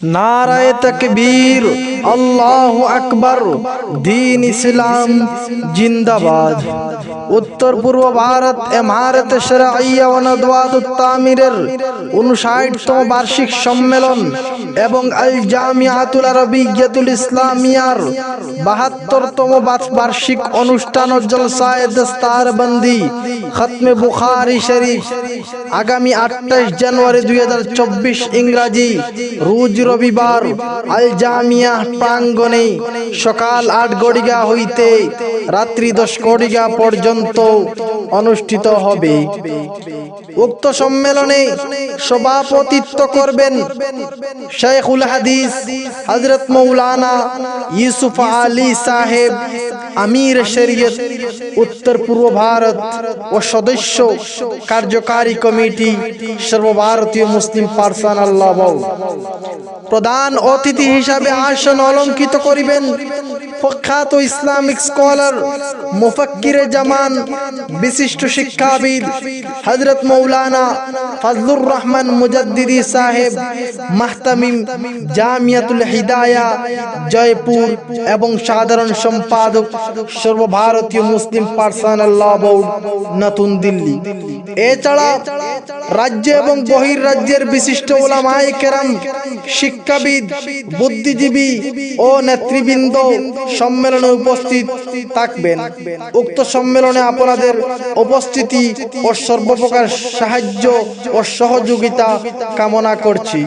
নারায় তকবীর, আল্লাহ আকবর, দিন ইসলাম, জিন্দাবাদ। উত্তর পূর্ব ভারত এমারত শরাইয়া ও উনষাটতম বার্ষিক সম্মেলন এবং আল জামিয়াতুল আরবিয়াতুল ইসলামিয়ার বাহাত্তরতম বার্ষিক অনুষ্ঠান ও জলসায় দস্তারবন্দি খতমে বুখারি শরীফ। আগামী আটাইশ জানুয়ারি দুই হাজার চব্বিশ ইংরাজি রোজ রবিবার আল জামিয়া প্রাঙ্গণে সকাল আট গড়িগা হইতে রাত্রি দশ গড়িগা পর্যন্ত অনুষ্ঠিত হবে। উক্ত সম্মেলনে সভাপতিত্ব করবেন শেখুল হাদিস হজরত মৌলানা ইউসুফ আলী সাহেব, আমির শরীয়ত, উত্তর পূর্ব ভারত ও সদস্য কার্যকারী কমিটি, সর্বভারতীয় মুসলিম পার্সন আল্লাহ প্রধান অতিথি হিসাবে আসন অলঙ্কিত করিবেন। প্রখ্যাত ইসলামিক স্কলার, মুফাক্কিরে জামান, বিশিষ্ট শিক্ষাবিদ হজরত মৌলানা ফজলুর রহমান মুজাদ্দিদি সাহেব, মাহতামিম জামিয়াতুল হিদায়া, জয়পুর এবং সাধারণ সম্পাদক সর্বভারতীয় মুসলিম পার্সন আল্লাহ বোর্ড, নতুন দিল্লি। এছাড়া রাজ্য এবং বহির রাজ্যের বিশিষ্ট ওলামায়ে কেরাম, শিক্ষাবিদ, বুদ্ধিজীবী ও নেতৃবৃন্দ সম্মেলনে উপস্থিত থাকবেন। উক্ত সম্মেলনে আপনাদের উপস্থিতি ও সর্বপ্রকার সাহায্য ও সহযোগিতা কামনা করছি।